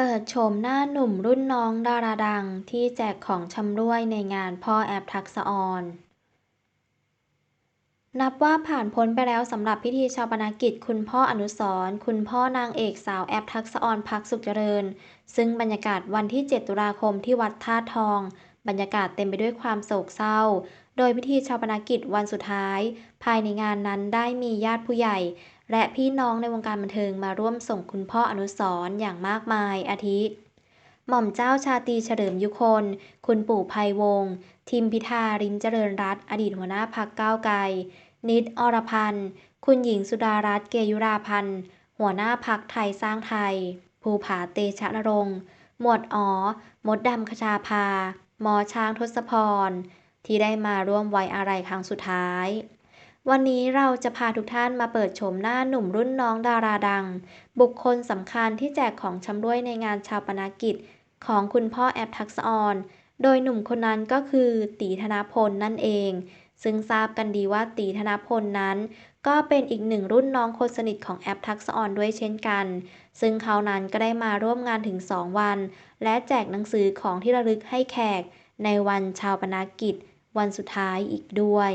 เปิดโฉมหน้าหนุ่มรุ่นน้องดาราดังที่แจกของชำร่วยในงานพ่อแอฟทักษออน นับว่าผ่านพ้นไปแล้วสำหรับพิธีชาปนากิจ คุณพ่ออนุสรณ์คุณพ่อนางเอกสาวแอฟทักษออนพักสุขเจริญ ซึ่งบรรยากาศวันที่ 7 ตุลาคมที่วัดท่าทอง บรรยากาศเต็มไปด้วยความโศกเศร้า โดยพิธีชาปนากิจวันสุดท้าย ภายในงานนั้นได้มีญาติผู้ใหญ่ และพี่น้องในวงการบันเทิงมาร่วมส่งคุณพ่ออนุสรณ์อย่างมากมายอาทิ หม่อมเจ้าชาตรีเฉลิมยุคน คุณปู่ไพวงศ์ทิมพิธาริมเจริญรัตอดีตหัวหน้าพักก้าวไกล นิดอรพันธ์ คุณหญิงสุดารัตน์เกยุราพันธ์ หัวหน้าพักไทยสร้างไทย ภูผาเตชะนรงค์ หมวดอ๋อ มดดำคชาภาหมอช้างทศพร ที่ได้มาร่วมไว้อาลัยครั้งสุดท้าย วันนี้เราจะพาทุกท่านมาเปิดโฉมหน้าหนุ่มรุ่นน้องดาราดัง บุคคลสำคัญที่แจกของชำร่วยในงานชาปนากิจ ของคุณพ่อแอปทักษออนโดยหนุ่มคนนั้นก็คือตีธนพลนั่นเอง ซึ่งทราบกันดีว่าตีธนพลนั้น ก็เป็นอีกหนึ่งรุ่นน้องคนสนิทของแอปทักษออนด้วยเช่นกัน ซึ่งเขานั้นก็ได้มาร่วมงานถึง 2 วัน และแจกหนังสือของที่ระลึกให้แขก ในวันชาวปนากิจ วันสุดท้ายอีกด้วย